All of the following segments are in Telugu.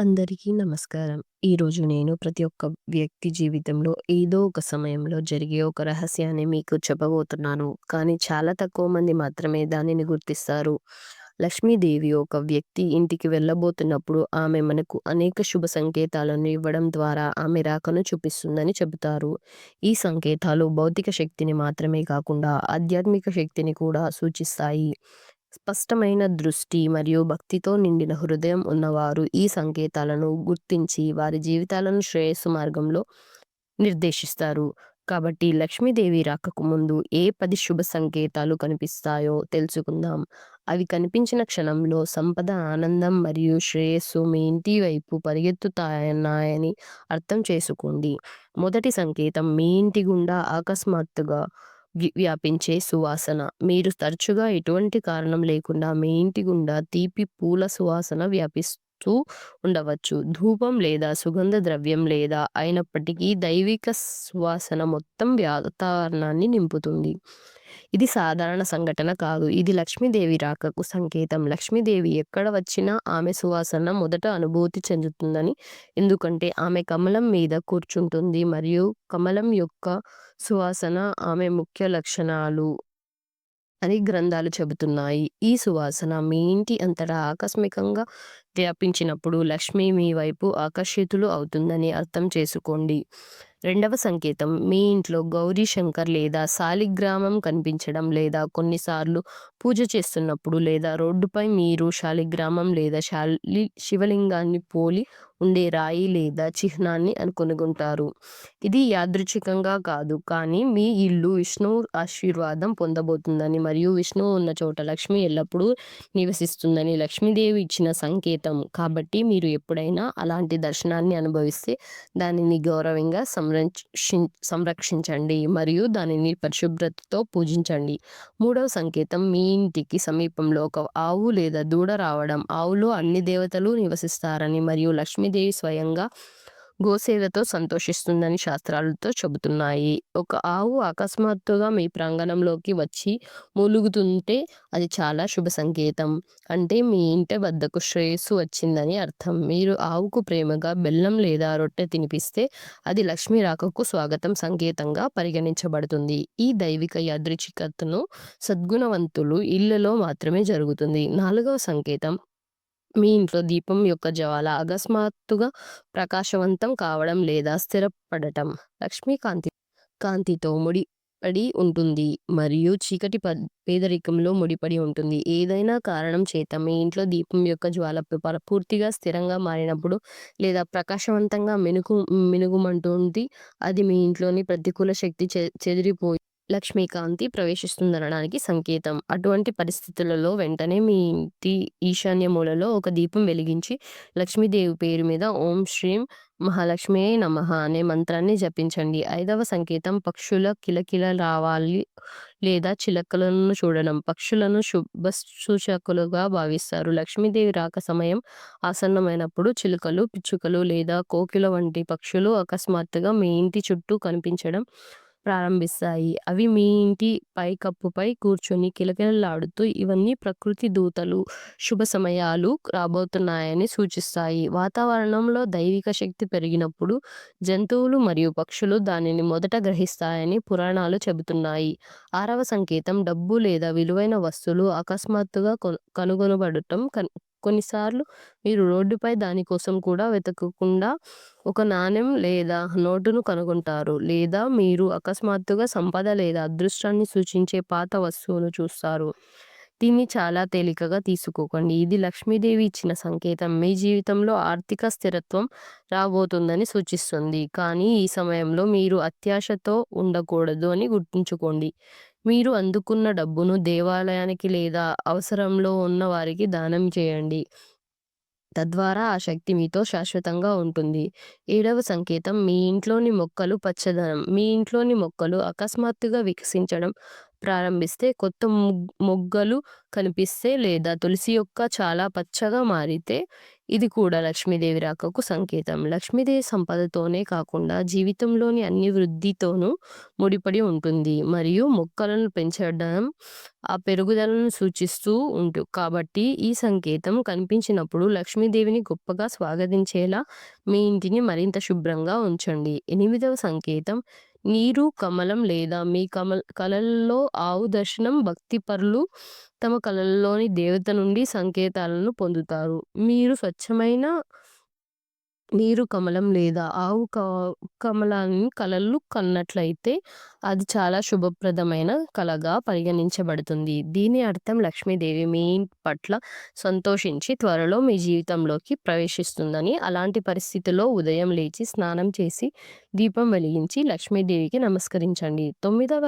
అందరికీ నమస్కారం. ఈరోజు నేను ప్రతి ఒక్క వ్యక్తి జీవితంలో ఏదో ఒక సమయంలో జరిగే ఒక రహస్యాన్ని మీకు చెప్పబోతున్నాను. కానీ చాలా తక్కువ మంది మాత్రమే దానిని గుర్తిస్తారు. లక్ష్మీదేవి ఒక వ్యక్తి ఇంటికి వెళ్ళబోతున్నప్పుడు ఆమె మనకు అనేక శుభ సంకేతాలను ఇవ్వడం ద్వారా ఆమె రాకను చూపిస్తుందని చెబుతారు. ఈ సంకేతాలు భౌతిక శక్తిని మాత్రమే కాకుండా ఆధ్యాత్మిక శక్తిని కూడా సూచిస్తాయి. స్పష్టమైన దృష్టి మరియు భక్తితో నిండిన హృదయం ఉన్నవారు ఈ సంకేతాలను గుర్తించి వారి జీవితాలను శ్రేయస్సు మార్గంలో నిర్దేశిస్తారు. కాబట్టి లక్ష్మీదేవి రాకకు ముందు ఏ పది శుభ సంకేతాలు కనిపిస్తాయో తెలుసుకుందాం. అవి కనిపించిన క్షణంలో సంపద, ఆనందం మరియు శ్రేయస్సు మీ ఇంటి వైపు పరిగెత్తుతాయన్నాయని అర్థం చేసుకోండి. మొదటి సంకేతం మీ ఇంటి గుండా అకస్మాత్తుగా వ్యాపించే సువాసన. మీరు తరచుగా ఎటువంటి కారణం లేకుండా మీ ఇంటి గుండా తీపి పూల సువాసన వ్యాపిస్తూ ఉండవచ్చు. ధూపం లేదా సుగంధ ద్రవ్యం లేదా అయినప్పటికీ దైవిక సువాసన మొత్తం వాతావరణాన్ని నింపుతుంది. ఇది సాధారణ సంఘటన కాదు. ఇది లక్ష్మీదేవి రాకకు సంకేతం. లక్ష్మీదేవి ఎక్కడ వచ్చినా ఆమె సువాసన మొదట అనుభూతి చెందుతుందని ఎందుకంటే ఆమె కమలం మీద కూర్చుంటుంది మరియు కమలం యొక్క సువాసన ఆమె ముఖ్య లక్షణాలు అని గ్రంథాలు చెబుతున్నాయి. ఈ సువాసన మీ ఇంటి అంతటా ఆకస్మికంగా వ్యాపించినప్పుడు లక్ష్మి మీ వైపు ఆకర్షితులు అవుతుందని అర్థం చేసుకోండి. రెండవ సంకేతం మీ ఇంట్లో గౌరీ శంకర్ లేదా శాలిగ్రామం కనిపించడం లేదా కొన్నిసార్లు పూజ చేస్తున్నప్పుడు లేదా రోడ్డుపై మీరు శాలిగ్రామం లేదా శాలి శివలింగాన్ని పోలి ఉండే రాయి లేదా చిహ్నాన్ని కనుగొంటారు. ఇది యాదృచ్ఛికంగా కాదు కానీ మీ ఇల్లు విష్ణువు ఆశీర్వాదం పొందబోతుందని మరియు విష్ణువు ఉన్న చోట లక్ష్మి ఎల్లప్పుడూ నివసిస్తుందని లక్ష్మీదేవి ఇచ్చిన సంకేతం. కాబట్టి మీరు ఎప్పుడైనా అలాంటి దర్శనాన్ని అనుభవిస్తే దానిని గౌరవంగా సంరక్షించండి మరియు దానిని పరిశుభ్రతతో పూజించండి. మూడవ సంకేతం మీ ఇంటికి సమీపంలో ఒక ఆవు లేదా దూడ రావడం. ఆవులో అన్ని దేవతలు నివసిస్తారని మరియు లక్ష్మీదేవి స్వయంగా గోసేవతో సంతోషిస్తుందని శాస్త్రాలతో చెబుతున్నాయి. ఒక ఆవు అకస్మాత్తుగా మీ ప్రాంగణంలోకి వచ్చి మూలుగుతుంటే అది చాలా శుభ సంకేతం. అంటే మీ ఇంటి వద్దకు శ్రేయస్సు వచ్చిందని అర్థం. మీరు ఆవుకు ప్రేమగా బెల్లం లేదా రొట్టె తినిపిస్తే అది లక్ష్మీ రాకకు స్వాగతం సంకేతంగా పరిగణించబడుతుంది. ఈ దైవిక యాదృచ్ఛికతను సద్గుణవంతులు ఇళ్ళలో మాత్రమే జరుగుతుంది. నాలుగవ సంకేతం మీ ఇంట్లో దీపం యొక్క జ్వాల అకస్మాత్తుగా ప్రకాశవంతం కావడం లేదా స్థిరపడటం. లక్ష్మీ కాంతి కాంతితో ముడిపడి ఉంటుంది మరియు చీకటి పేదరికంలో ముడిపడి ఉంటుంది. ఏదైనా కారణం చేత మీ ఇంట్లో దీపం యొక్క జ్వాల పూర్తిగా స్థిరంగా మారినప్పుడు లేదా ప్రకాశవంతంగా మెనుగు మెనుగుమంటుంది అది మీ ఇంట్లోని ప్రతికూల శక్తి చెదిరిపోయి లక్ష్మీకాంతి ప్రవేశిస్తుందనడానికి సంకేతం. అటువంటి పరిస్థితులలో వెంటనే మీ ఇంటి ఈశాన్య మూలలో ఒక దీపం వెలిగించి లక్ష్మీదేవి పేరు మీద ఓం శ్రీం మహాలక్ష్మి నమః అనే మంత్రాన్ని జపించండి. ఐదవ సంకేతం పక్షుల కిలకిల రావాలి లేదా చిలకలను చూడడం. పక్షులను శుభ సూచకులుగా భావిస్తారు. లక్ష్మీదేవి రాక సమయం ఆసన్నమైనప్పుడు చిలుకలు, పిచ్చుకలు లేదా కోకిల వంటి పక్షులు అకస్మాత్తుగా మీ ఇంటి చుట్టూ కనిపించడం ప్రారంభిస్తాయి. అవి మీ ఇంటి పైకప్పుపై కూర్చొని కిలకిలలాడుతూ ఇవన్నీ ప్రకృతి దూతలు శుభ సమయాలు రాబోతున్నాయని సూచిస్తాయి. వాతావరణంలో దైవిక శక్తి పెరిగినప్పుడు జంతువులు మరియు పక్షులు దానిని మొదట గ్రహిస్తాయని పురాణాలు చెబుతున్నాయి. ఆరవ సంకేతం డబ్బు లేదా విలువైన వస్తువులు అకస్మాత్తుగా కనుగొనబడటం. కొన్నిసార్లు మీరు రోడ్డుపై దానికోసం కూడా వెతకకుండా ఒక నాణెం లేదా నోటును కనుగొంటారు. లేదా మీరు అకస్మాత్తుగా సంపద లేదా అదృష్టాన్ని సూచించే పాత వస్తువును చూస్తారు. దీన్ని చాలా తేలికగా తీసుకోకండి. ఇది లక్ష్మీదేవి ఇచ్చిన సంకేతం. మీ జీవితంలో ఆర్థిక స్థిరత్వం రాబోతుందని సూచిస్తుంది. కానీ ఈ సమయంలో మీరు అత్యాశతో ఉండకూడదు అని గుర్తుంచుకోండి. మీరు అందుకున్న డబ్బును దేవాలయానికి లేదా అవసరంలో ఉన్న వారికి దానం చేయండి. తద్వారా ఆ శక్తి మీతో శాశ్వతంగా ఉంటుంది. ఏడవ సంకేతం మీ ఇంట్లోని మొక్కలు పచ్చదనం. మీ ఇంట్లోని మొక్కలు అకస్మాత్తుగా వికసించడం ప్రారంభిస్తే కొత్త మొగ్గలు కనిపిస్తే లేదా తులసి యొక్క చాలా పచ్చగా మారితే ఇది కూడా లక్ష్మీదేవి రాకకు సంకేతం. లక్ష్మీదేవి సంపదతోనే కాకుండా జీవితంలోని అన్ని వృద్ధితోనూ ముడిపడి ఉంటుంది. మరియు మొక్కలను పెంచడం ఆ పెరుగుదలను సూచిస్తూ ఉంటు కాబట్టి ఈ సంకేతం కనిపించినప్పుడు లక్ష్మీదేవిని గొప్పగా స్వాగతించేలా మీ ఇంటిని మరింత శుభ్రంగా ఉంచండి. ఎనిమిదవ సంకేతం నీరు కమలం లేదా మీ కమల కళల్లో ఆవు దర్శనం భక్తిపరులు తమ కళల్లోని దేవత నుండి సంకేతాలను పొందుతారు. మీరు స్వచ్ఛమైన నీరు కమలం లేదా ఆవు క కమలాన్ని కలలు కన్నట్లయితే అది చాలా శుభప్రదమైన కలగా పరిగణించబడుతుంది. దీని అర్థం లక్ష్మీదేవి మీ పట్ల సంతోషించి త్వరలో మీ జీవితంలోకి ప్రవేశిస్తుందని అలాంటి పరిస్థితిలో ఉదయం లేచి స్నానం చేసి దీపం వెలిగించి లక్ష్మీదేవికి నమస్కరించండి. తొమ్మిదవ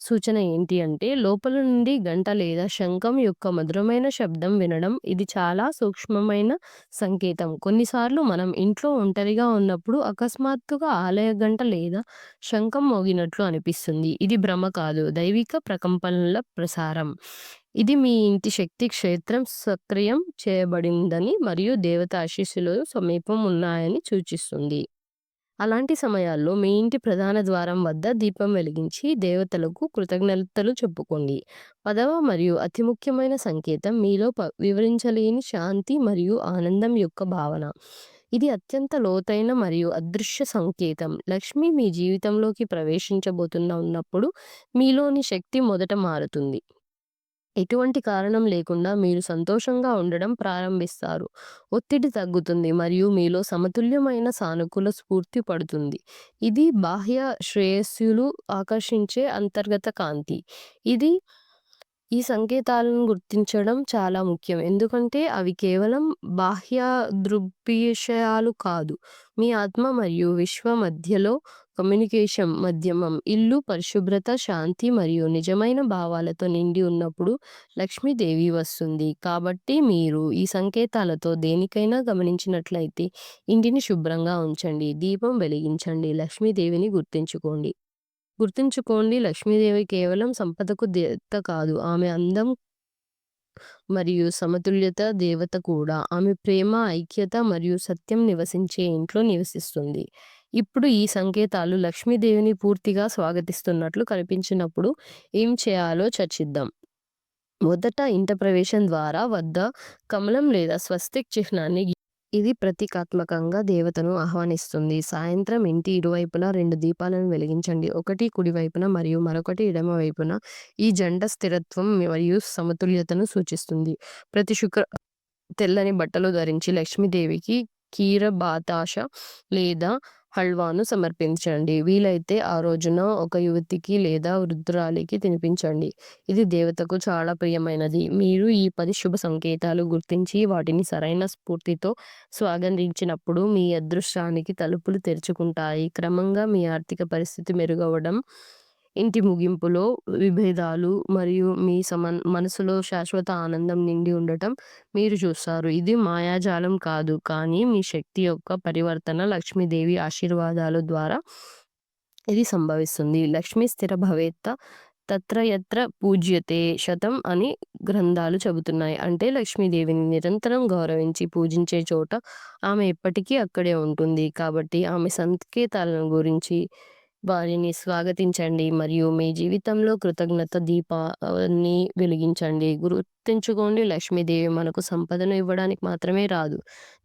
సూచన ఏంటి అంటే లోపల నుండి గంట లేదా శంఖం యొక్క మధురమైన శబ్దం వినడం ఇది చాలా సూక్ష్మమైన సంకేతం. కొన్నిసార్లు మనం ఇంట్లో ఒంటరిగా ఉన్నప్పుడు అకస్మాత్తుగా ఆలయ గంట లేదా శంఖం మోగినట్లు అనిపిస్తుంది. ఇది భ్రమ కాదు దైవిక ప్రకంపనల ప్రసారం. ఇది మీ ఇంటి శక్తి క్షేత్రం సక్రియం చేయబడిందని మరియు దేవత ఆశీస్సులు సమీపం ఉన్నాయని సూచిస్తుంది. అలాంటి సమయాల్లో మీ ఇంటి ప్రధాన ద్వారం వద్ద దీపం వెలిగించి దేవతలకు కృతజ్ఞతలు చెప్పుకోండి. పదవ మరియు అతి ముఖ్యమైన సంకేతం మీలో వివరించలేని శాంతి మరియు ఆనందం యొక్క భావన. ఇది అత్యంత లోతైన మరియు అదృశ్య సంకేతం. లక్ష్మి మీ జీవితంలోకి ప్రవేశించబోతున్న ఉన్నప్పుడు మీలోని శక్తి మొదట మారుతుంది. ఎటువంటి కారణం లేకుండా మీరు సంతోషంగా ఉండడం ప్రారంభిస్తారు. ఒత్తిడి తగ్గుతుంది మరియు మీలో సమతుల్యమైన సానుకూల స్ఫూర్తి పడుతుంది. ఇది బాహ్య శ్రేయస్సులు ఆకర్షించే అంతర్గత కాంతి. ఇది ఈ సంకేతాలను గుర్తించడం చాలా ముఖ్యం. ఎందుకంటే అవి కేవలం బాహ్య దృగ్విషయాలు కాదు. మీ ఆత్మ మరియు విశ్వ మధ్యలో కమ్యూనికేషన్ మధ్యమం ఇల్లు పరిశుభ్రత శాంతి మరియు నిజమైన భావాలతో నిండి ఉన్నప్పుడు లక్ష్మీదేవి వస్తుంది. కాబట్టి మీరు ఈ సంకేతాలతో దేనికైనా గమనించినట్లయితే ఇంటిని శుభ్రంగా ఉంచండి దీపం వెలిగించండి లక్ష్మీదేవిని గుర్తుంచుకోండి. గుర్తుంచుకోండి లక్ష్మీదేవి కేవలం సంపదకు దేవత కాదు. ఆమె అందం మరియు సమతుల్యత దేవత కూడా. ఆమె ప్రేమ ఐక్యత మరియు సత్యం నివసించే ఇంట్లో నివసిస్తుంది. ఇప్పుడు ఈ సంకేతాలు లక్ష్మీదేవిని పూర్తిగా స్వాగతిస్తున్నట్లు కనిపించినప్పుడు ఏం చేయాలో చర్చిద్దాం. మొదట ఇంట ప్రవేశం ద్వారా వద్ద కమలం లేదా స్వస్తిక్ చిహ్నాన్ని ఇది ప్రతీకాత్మకంగా దేవతను ఆహ్వానిస్తుంది. సాయంత్రం ఇంటి ఇరువైపున రెండు దీపాలను వెలిగించండి. ఒకటి కుడివైపున మరియు మరొకటి ఎడమ వైపున ఈ జంట స్థిరత్వం మరియు సమతుల్యతను సూచిస్తుంది. ప్రతి శుక్ర తెల్లని బట్టలు ధరించి లక్ష్మీదేవికి కీర బాతాష లేదా హల్వాను సమర్పించండి. వీలైతే ఆ రోజున ఒక యువతికి లేదా వృద్ధురాలికి తినిపించండి. ఇది దేవతకు చాలా ప్రియమైనది. మీరు ఈ పది శుభ సంకేతాలు గుర్తించి వాటిని సరైన స్ఫూర్తితో స్వాగతించినప్పుడు మీ అదృష్టానికి తలుపులు తెరుచుకుంటాయి. క్రమంగా మీ ఆర్థిక పరిస్థితి మెరుగవడం ఇంటి ముగింపులో విభేదాలు మరియు మీ సమన్ మనసులో శాశ్వత ఆనందం నిండి ఉండటం మీరు చూస్తారు. ఇది మాయాజాలం కాదు. కానీ మీ శక్తి యొక్క పరివర్తన లక్ష్మీదేవి ఆశీర్వాదాల ద్వారా ఇది సంభవిస్తుంది. లక్ష్మీ స్థిర భవేత్త తత్రయత్ర పూజ్యతే శతం అని గ్రంథాలు చెబుతున్నాయి. అంటే లక్ష్మీదేవిని నిరంతరం గౌరవించి పూజించే చోట ఆమె ఎప్పటికీ అక్కడే ఉంటుంది. కాబట్టి ఆమె సంకేతాలను గురించి వారిని స్వాగతించండి. మరియు మీ జీవితంలో కృతజ్ఞత దీపాన్ని వెలిగించండి. గుర్తించుకోండి లక్ష్మీదేవి మనకు సంపదను ఇవ్వడానికి మాత్రమే రాదు.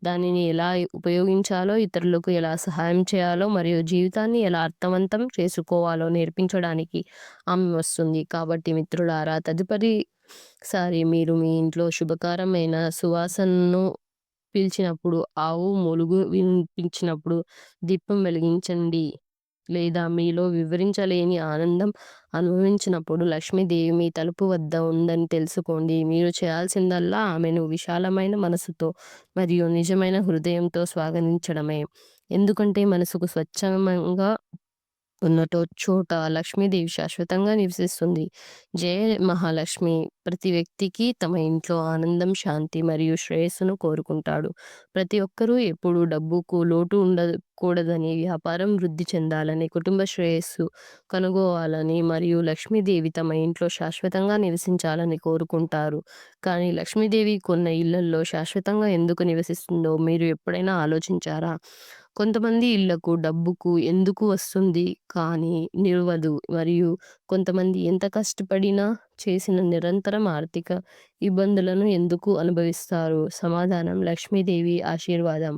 దానిని ఎలా ఉపయోగించాలో ఇతరులకు ఎలా సహాయం చేయాలో మరియు జీవితాన్ని ఎలా అర్థవంతం చేసుకోవాలో నేర్పించడానికి ఆమె వస్తుంది. కాబట్టి మిత్రులారా తదుపరి సారి మీరు మీ ఇంట్లో శుభకరమైన సువాసనను పీల్చినప్పుడు ఆవు మొలుగు వినిపించినప్పుడు దీపం వెలిగించండి. లేదా మీలో వివరించలేని ఆనందం అనుభవించినప్పుడు లక్ష్మీదేవి మీ తలుపు వద్ద ఉందని తెలుసుకోండి. మీరు చేయాల్సిందల్లా ఆమెను విశాలమైన మనసుతో మరియు నిజమైన హృదయంతో స్వాగతించడమే. ఎందుకంటే మనసుకు స్వచ్ఛంగా ఉన్నటో చోట లక్ష్మీదేవి శాశ్వతంగా నివసిస్తుంది. జయ మహాలక్ష్మి ప్రతి వ్యక్తికి తమ ఇంట్లో ఆనందం, శాంతి మరియు శ్రేయస్సును కోరుకుంటాడు. ప్రతి ఒక్కరూ ఎప్పుడూ డబ్బుకు లోటు ఉండకూడదని, వ్యాపారం వృద్ధి చెందాలని, కుటుంబ శ్రేయస్సు కనుగోవాలని మరియు లక్ష్మీదేవి తమ ఇంట్లో శాశ్వతంగా నివసించాలని కోరుకుంటారు. కానీ లక్ష్మీదేవి కొన్న ఇళ్ళలో శాశ్వతంగా ఎందుకు నివసిస్తుందో మీరు ఎప్పుడైనా ఆలోచించారా? కొంతమంది ఇళ్ళకు డబ్బుకు ఎందుకు వస్తుంది కానీ నిలవదు మరియు కొంతమంది ఎంత కష్టపడినా చేసిన నిరంతరం ఆర్థిక ఇబ్బందులను ఎందుకు అనుభవిస్తారు? సమాధానం లక్ష్మీదేవి ఆశీర్వాదం.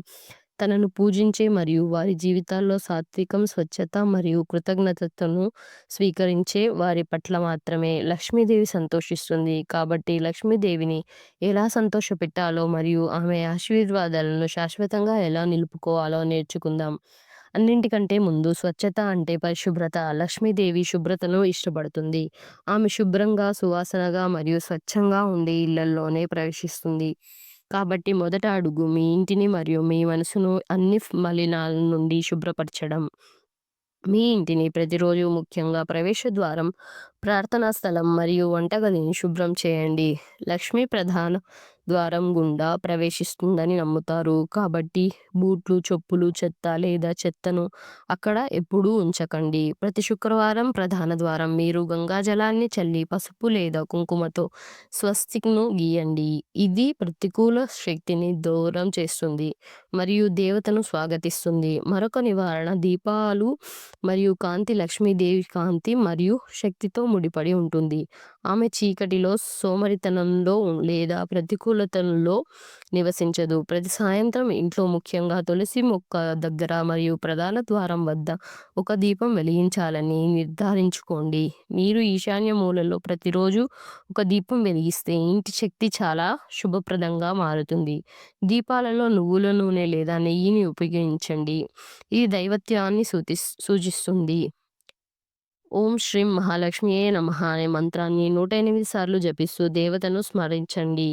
తనను పూజించే మరియు వారి జీవితాల్లో సాత్వికం, స్వచ్ఛత మరియు కృతజ్ఞతను స్వీకరించే వారి పట్ల మాత్రమే లక్ష్మీదేవి సంతోషిస్తుంది. కాబట్టి లక్ష్మీదేవిని ఎలా సంతోషపెట్టాలో మరియు ఆమె ఆశీర్వాదాలను శాశ్వతంగా ఎలా నిలుపుకోవాలో నేర్చుకుందాం. అన్నింటికంటే ముందు స్వచ్ఛత అంటే పరిశుభ్రత. లక్ష్మీదేవి శుభ్రతను ఇష్టపడుతుంది. ఆమె శుభ్రంగా, సువాసనగా మరియు స్వచ్ఛంగా ఉండే ఇళ్ళలోనే ప్రవేశిస్తుంది. కాబట్టి మొదట అడుగు మీ ఇంటిని మరియు మీ మనసును అన్ని మలినాల నుండి శుభ్రపరచడం. మీ ఇంటిని ప్రతిరోజు ముఖ్యంగా ప్రవేశ ద్వారం, ప్రార్థనా స్థలం మరియు వంటగదిని శుభ్రం చేయండి. లక్ష్మి ప్రధాన ద్వారం గుండా ప్రవేశిస్తుందని నమ్ముతారు. కాబట్టి బూట్లు, చెప్పులు, చెత్త లేదా చెత్తను అక్కడ ఎప్పుడూ ఉంచకండి. ప్రతి శుక్రవారం ప్రధాన ద్వారం మీరు గంగాజలాన్ని చల్లి పసుపు లేదా కుంకుమతో స్వస్తిక్‌ను గీయండి. ఇది ప్రతికూల శక్తిని దూరం చేస్తుంది మరియు దేవతను స్వాగతిస్తుంది. మరొక నివారణ దీపాలు మరియు కాంతి లక్ష్మీదేవి కాంతి మరియు శక్తితో ముడిపడి ఉంటుంది. ఆమె చీకటిలో, సోమరితనంలో లేదా ప్రతికూల ప్రతికూలతలో నివసించదు. ప్రతి సాయంత్రం ఇంట్లో ముఖ్యంగా తులసి మొక్క దగ్గర మరియు ప్రధాన ద్వారం వద్ద ఒక దీపం వెలిగించాలని నిర్ధారించుకోండి. మీరు ఈశాన్య మూలలో ప్రతిరోజు ఒక దీపం వెలిగిస్తే ఇంటి శక్తి చాలా శుభప్రదంగా మారుతుంది. దీపాలలో నువ్వుల నూనె లేదా నెయ్యిని ఉపయోగించండి. ఇది దైవత్వాన్ని సూచి సూచిస్తుంది. ఓం శ్రీం మహాలక్ష్మియే నమ అనే మంత్రాన్ని 108 సార్లు జపిస్తూ దేవతను స్మరించండి.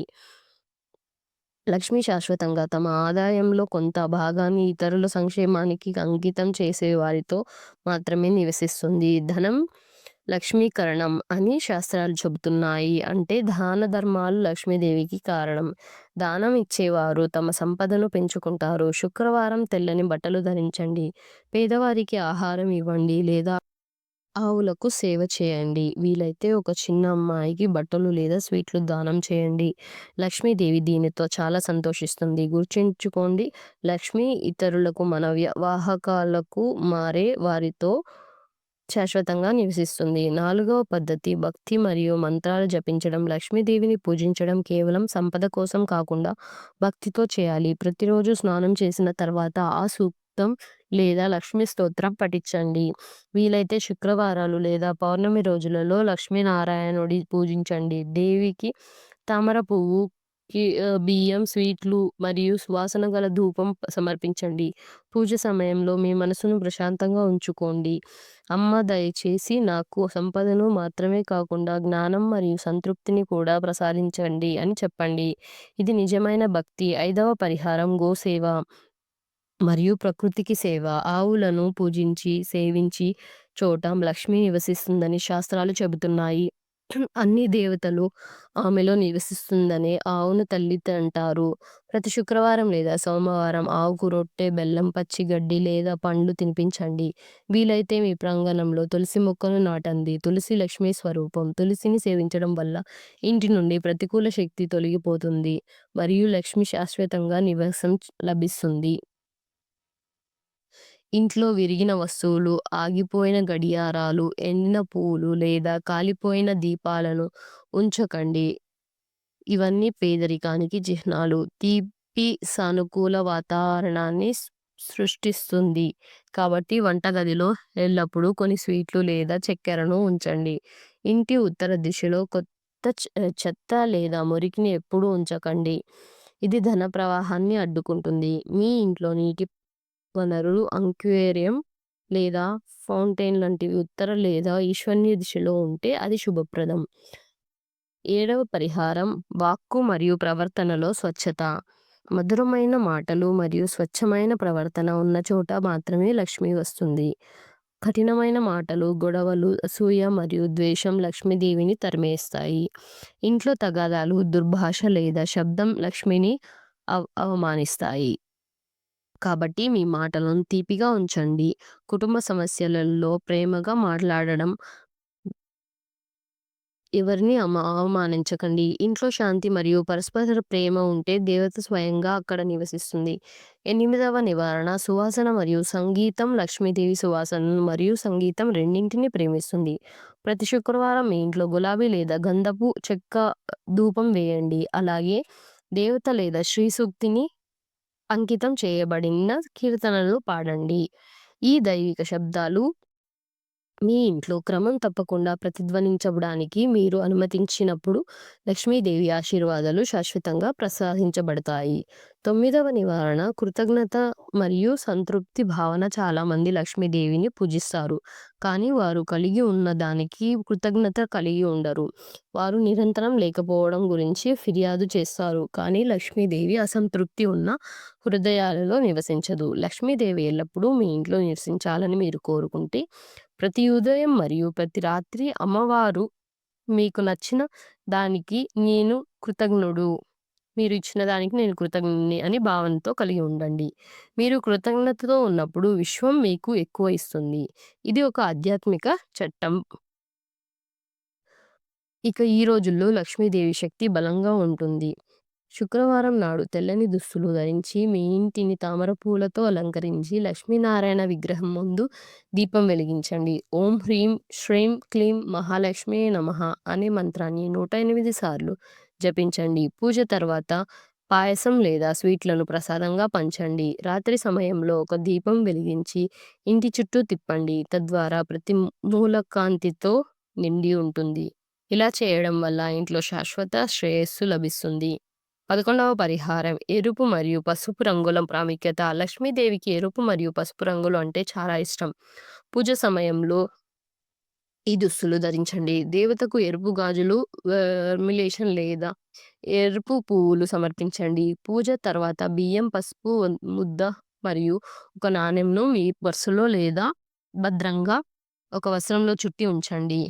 లక్ష్మి శాశ్వతంగా తమ ఆదాయంలో కొంత భాగాన్ని ఇతరుల సంక్షేమానికి అంకితం చేసే వారితో మాత్రమే నివసిస్తుంది. ధనం లక్ష్మీకరణం అని శాస్త్రాలు చెబుతున్నాయి. అంటే దాన ధర్మాలు లక్ష్మీదేవికి కారణం. దానం ఇచ్చేవారు తమ సంపదను పెంచుకుంటారు. శుక్రవారం తెల్లని బట్టలు ధరించండి. పేదవారికి ఆహారం ఇవ్వండి లేదా ఆవులకు సేవ చేయండి. వీలైతే ఒక చిన్న అమ్మాయికి బట్టలు లేదా స్వీట్లు దానం చేయండి. లక్ష్మీదేవి దీనితో చాలా సంతోషిస్తుంది. గుర్తుంచుకోండి లక్ష్మి ఇతరులకు మన వాహకాలకు మారే వారితో శాశ్వతంగా నివసిస్తుంది. నాలుగవ పద్ధతి భక్తి మరియు మంత్రాలు జపించడం. లక్ష్మీదేవిని పూజించడం కేవలం సంపద కోసం కాకుండా భక్తితో చేయాలి. ప్రతిరోజు స్నానం చేసిన తర్వాత ఆ సూక్తం లేదా లక్ష్మీ స్తోత్రం పఠించండి. వీలైతే శుక్రవారాలు లేదా పౌర్ణమి రోజులలో లక్ష్మీనారాయణుడి పూజించండి. దేవికి తామర పువ్వు, బియ్యం, స్వీట్లు మరియు సువాసన గల ధూపం సమర్పించండి. పూజ సమయంలో మీ మనసును ప్రశాంతంగా ఉంచుకోండి. అమ్మ దయచేసి నాకు సంపదను మాత్రమే కాకుండా జ్ఞానం మరియు సంతృప్తిని కూడా ప్రసాదించండి అని చెప్పండి. ఇది నిజమైన భక్తి. ఐదవ పరిహారం గోసేవ మరియు ప్రకృతికి సేవ. ఆవులను పూజించి, సేవించి చోట లక్ష్మి నివసిస్తుందని శాస్త్రాలు చెబుతున్నాయి. అన్ని దేవతలు ఆమెలో నివసిస్తుందనే ఆవును తల్లి అంటారు. ప్రతి శుక్రవారం లేదా సోమవారం ఆవుకు రొట్టె, బెల్లం, పచ్చి గడ్డి లేదా పండ్లు తినిపించండి. వీలైతే మీ ప్రాంగణంలో తులసి మొక్కను నాటండి. తులసి లక్ష్మీ స్వరూపం. తులసిని సేవించడం వల్ల ఇంటి నుండి ప్రతికూల శక్తి తొలగిపోతుంది మరియు లక్ష్మి శాశ్వతంగా నివాసం లభిస్తుంది. ఇంట్లో విరిగిన వస్తువులు, ఆగిపోయిన గడియారాలు, ఎండిన పూలు లేదా కాలిపోయిన దీపాలను ఉంచకండి. ఇవన్నీ పేదరికానికి చిహ్నాలు. తీపి సానుకూల వాతావరణాన్ని సృష్టిస్తుంది. కాబట్టి వంటగదిలో ఎల్లప్పుడూ కొన్ని స్వీట్లు లేదా చక్కెరను ఉంచండి. ఇంటి ఉత్తర దిశలో కొత్త చెత్త లేదా మురికిని ఎప్పుడూ ఉంచకండి. ఇది ధన ప్రవాహాన్ని అడ్డుకుంటుంది. మీ ఇంట్లో నీటి వనరులు అంక్వేరియం లేదా ఫౌంటైన్ లాంటివి ఉత్తర లేదా ఈశాన్య దిశలో ఉంటే అది శుభప్రదం. ఏడవ పరిహారం వాక్కు మరియు ప్రవర్తనలో స్వచ్ఛత. మధురమైన మాటలు మరియు స్వచ్ఛమైన ప్రవర్తన ఉన్న చోట మాత్రమే లక్ష్మి వస్తుంది. కఠినమైన మాటలు, గొడవలు, అసూయ మరియు ద్వేషం లక్ష్మీదేవిని తరిమేస్తాయి. ఇంట్లో తగాదాలు, దుర్భాష లేదా శబ్దం లక్ష్మిని అవ అవమానిస్తాయి. కాబట్టి మీ మాటలను తీపిగా ఉంచండి. కుటుంబ సమస్యలలో ప్రేమగా మాట్లాడడం ఎవరిని అమ అవమానించకండి. ఇంట్లో శాంతి మరియు పరస్పర ప్రేమ ఉంటే దేవత స్వయంగా అక్కడ నివసిస్తుంది. ఎనిమిదవ నివారణ సువాసన మరియు సంగీతం లక్ష్మీదేవి సువాసనను మరియు సంగీతం రెండింటిని ప్రేమిస్తుంది. ప్రతి శుక్రవారం మీ ఇంట్లో గులాబీ లేదా గంధపు చెక్క ధూపం వేయండి. అలాగే దేవత లేదా శ్రీ సూక్తిని అంకితం చేయబడిన కీర్తనలు పాడండి. ఈ దైవిక శబ్దాలు మీ ఇంట్లో క్రమం తప్పకుండా ప్రతిధ్వనించడానికి మీరు అనుమతించినప్పుడు లక్ష్మీదేవి ఆశీర్వాదాలు శాశ్వతంగా ప్రసాదించబడతాయి. తొమ్మిదవ నివారణ కృతజ్ఞత మరియు సంతృప్తి భావన చాలా మంది లక్ష్మీదేవిని పూజిస్తారు. కానీ వారు కలిగి ఉన్న దానికి కృతజ్ఞత కలిగి ఉండరు. వారు నిరంతరం లేకపోవడం గురించి ఫిర్యాదు చేస్తారు. కానీ లక్ష్మీదేవి అసంతృప్తి ఉన్న హృదయాలలో నివసించదు. లక్ష్మీదేవి ఎల్లప్పుడూ మీ ఇంట్లో నివసించాలని మీరు కోరుకుంటే ప్రతి ఉదయం మరియు ప్రతి రాత్రి అమ్మవారు మీకు నచ్చిన దానికి నేను కృతజ్ఞుడు. మీరు ఇచ్చిన దానికి నేను కృతజ్ఞని అని భావనతో కలిగి ఉండండి. మీరు కృతజ్ఞతతో ఉన్నప్పుడు విశ్వం మీకు ఎక్కువ ఇస్తుంది. ఇది ఒక ఆధ్యాత్మిక చట్టం. ఇక ఈ రోజుల్లో లక్ష్మీదేవి శక్తి బలంగా ఉంటుంది. శుక్రవారం నాడు తెల్లని దుస్తులు ధరించి మీ ఇంటిని తామర పూలతో అలంకరించి లక్ష్మీనారాయణ విగ్రహం ముందు దీపం వెలిగించండి. ఓం హ్రీం శ్రీం క్లీం మహాలక్ష్మి నమః అనే మంత్రాన్ని నూట ఎనిమిది సార్లు జపించండి. పూజ తర్వాత పాయసం లేదా స్వీట్లను ప్రసాదంగా పంచండి. రాత్రి సమయంలో ఒక దీపం వెలిగించి ఇంటి చుట్టూ తిప్పండి. తద్వారా ప్రతి మూలకాంతితో నిండి ఉంటుంది. ఇలా చేయడం వల్ల ఇంట్లో శాశ్వత శ్రేయస్సు లభిస్తుంది. పదకొండవ పరిహారం ఎరుపు మరియు పసుపు రంగుల ప్రాముఖ్యత లక్ష్మీదేవికి ఎరుపు మరియు పసుపు రంగులు అంటే చాలా ఇష్టం. పూజ సమయంలో ఈ దుస్తులు ధరించండి. దేవతకు ఎరుపు గాజులు వర్మిలేషన్ లేదా ఎరుపు పువ్వులు సమర్పించండి. పూజ తర్వాత బియ్యం, పసుపు ముద్ద మరియు ఒక నాణెంను మీ పర్సులో లేదా భద్రంగా ఒక వస్త్రంలో చుట్టి ఉంచండి.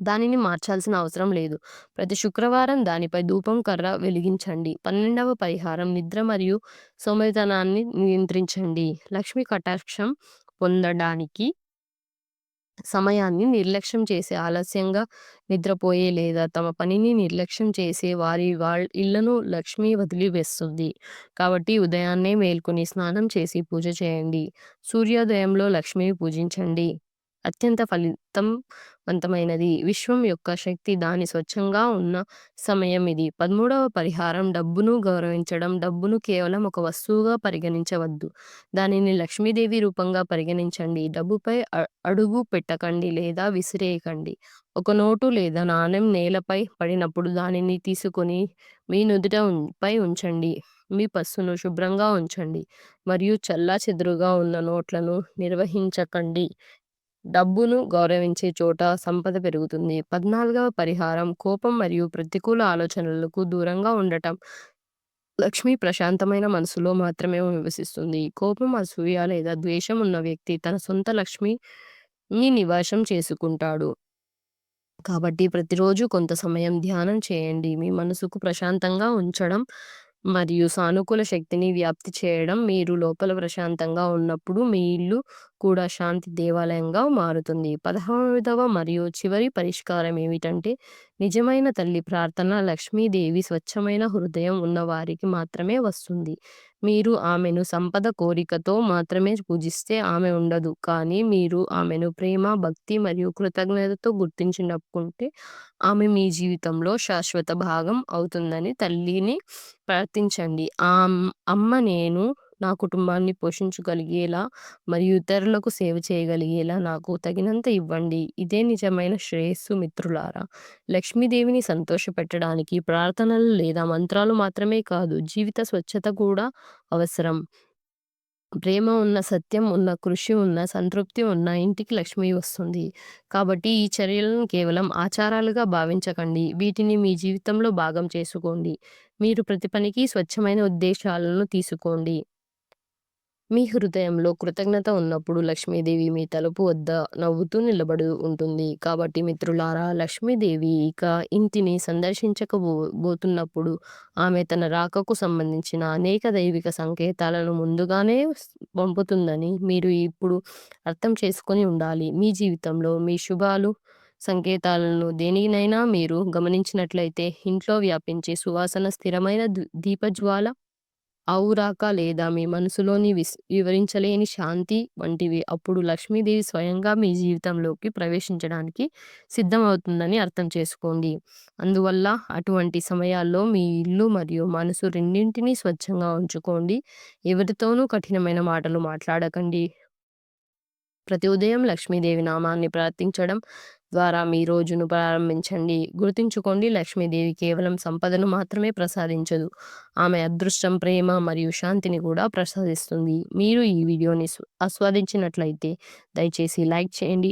దానిని మార్చాల్సిన అవసరం లేదు. ప్రతి శుక్రవారం దానిపై ధూపం కర్ర వెలిగించండి. పన్నెండవ పరిహారం నిద్ర మరియు సోమరితనాన్ని నియంత్రించండి. లక్ష్మి కటాక్షం పొందడానికి సమయాన్ని నిర్లక్ష్యం చేసే ఆలస్యంగా నిద్రపోయే లేదా తమ పనిని నిర్లక్ష్యం చేసే వారి వాళ్ళ ఇళ్ళను లక్ష్మి వదిలివేస్తుంది. కాబట్టి ఉదయాన్నే మేల్కొని స్నానం చేసి పూజ చేయండి. సూర్యోదయంలో లక్ష్మిని పూజించండి. అత్యంత ఫలితం వంతమైనది. విశ్వం యొక్క శక్తి దాని స్వచ్ఛంగా ఉన్న సమయం ఇది. పదమూడవ పరిహారం డబ్బును గౌరవించడం డబ్బును కేవలం ఒక వస్తువుగా పరిగణించవద్దు. దానిని లక్ష్మీదేవి రూపంగా పరిగణించండి. డబ్బుపై అడుగు పెట్టకండి లేదా విసిరేయకండి. ఒక నోటు లేదా నాణెం నేలపై పడినప్పుడు దానిని తీసుకొని మీ నుదుట పై ఉంచండి. మీ పర్సును శుభ్రంగా ఉంచండి మరియు చెల్లాచెదురుగా ఉన్న నోట్లను నిర్వహించకండి. డబ్బును గౌరవించే చోట సంపద పెరుగుతుంది. పద్నాలుగవ పరిహారం కోపం మరియు ప్రతికూల ఆలోచనలకు దూరంగా ఉండటం. లక్ష్మి ప్రశాంతమైన మనసులో మాత్రమే నివసిస్తుంది. కోపం, అసూయ లేదా ద్వేషం ఉన్న వ్యక్తి తన సొంత లక్ష్మిని నివాసం చేసుకుంటాడు. కాబట్టి ప్రతిరోజు కొంత సమయం ధ్యానం చేయండి. మీ మనసుకు ప్రశాంతంగా ఉంచడం మరియు సానుకూల శక్తిని వ్యాప్తి చేయడం. మీరు లోపల ప్రశాంతంగా ఉన్నప్పుడు మీ ఇల్లు కూడా శాంతి దేవాలయంగా మారుతుంది. పదహారవ మరియు చివరి పరిష్కారం ఏమిటంటే నిజమైన తల్లి ప్రార్థన లక్ష్మీదేవి స్వచ్ఛమైన హృదయం ఉన్నవారికి మాత్రమే వస్తుంది. మీరు ఆమెను సంపద కోరికతో మాత్రమే పూజిస్తే ఆమె ఉండదు. కానీ మీరు ఆమెను ప్రేమ, భక్తి మరియు కృతజ్ఞతతో గుర్తించినప్పుకుంటే ఆమె మీ జీవితంలో శాశ్వత భాగం అవుతుందని తల్లిని ప్రార్థించండి. ఆ అమ్మ నేను నా కుటుంబాన్ని పోషించగలిగేలా మరియు ఇతరులకు సేవ చేయగలిగేలా నాకు తగినంత ఇవ్వండి. ఇదే నిజమైన శ్రేయస్సు మిత్రులారా. లక్ష్మీదేవిని సంతోషపెట్టడానికి ప్రార్థనలు లేదా మంత్రాలు మాత్రమే కాదు జీవిత స్వచ్ఛత కూడా అవసరం. ప్రేమ ఉన్న, సత్యం ఉన్న, కృషి ఉన్న, సంతృప్తి ఉన్న ఇంటికి లక్ష్మి వస్తుంది. కాబట్టి ఈ చర్యలను కేవలం ఆచారాలుగా భావించకండి. వీటిని మీ జీవితంలో భాగం చేసుకోండి. మీరు ప్రతి పనికి స్వచ్ఛమైన ఉద్దేశాలను తీసుకోండి. మీ హృదయంలో కృతజ్ఞత ఉన్నప్పుడు లక్ష్మీదేవి మీ తలుపు వద్ద నవ్వుతూ నిలబడి ఉంటుంది. కాబట్టి మిత్రులారా, లక్ష్మీదేవి ఇక ఇంటిని సందర్శించకబోతున్నప్పుడు ఆమె తన రాకకు సంబంధించిన అనేక దైవిక సంకేతాలను ముందుగానే పంపుతుందని మీరు ఇప్పుడు అర్థం చేసుకొని ఉండాలి. మీ జీవితంలో మీ శుభాలు సంకేతాలను దేనినైనా మీరు గమనించినట్లయితే ఇంట్లో వ్యాపించే సువాసన స్థిరమైన దీపజ్వాల, ఆవురాక లేదా మీ మనసులోని విస్ వివరించలేని శాంతి వంటివి అప్పుడు లక్ష్మీదేవి స్వయంగా మీ జీవితంలోకి ప్రవేశించడానికి సిద్ధమవుతుందని అర్థం చేసుకోండి. అందువల్ల అటువంటి సమయాల్లో మీ ఇల్లు మరియు మనసు రెండింటినీ స్వచ్ఛంగా ఉంచుకోండి. ఎవరితోనూ కఠినమైన మాటలు మాట్లాడకండి. ప్రతి ఉదయం లక్ష్మీదేవి నామాన్ని ప్రార్థించడం ద్వారా మీ రోజును ప్రారంభించండి. గుర్తుంచుకోండి లక్ష్మీదేవి కేవలం సంపదను మాత్రమే ప్రసాదించదు. ఆమె అదృష్టం, ప్రేమ మరియు శాంతిని కూడా ప్రసాదిస్తుంది. మీరు ఈ వీడియోని ఆస్వాదించినట్లయితే దయచేసి లైక్ చేయండి.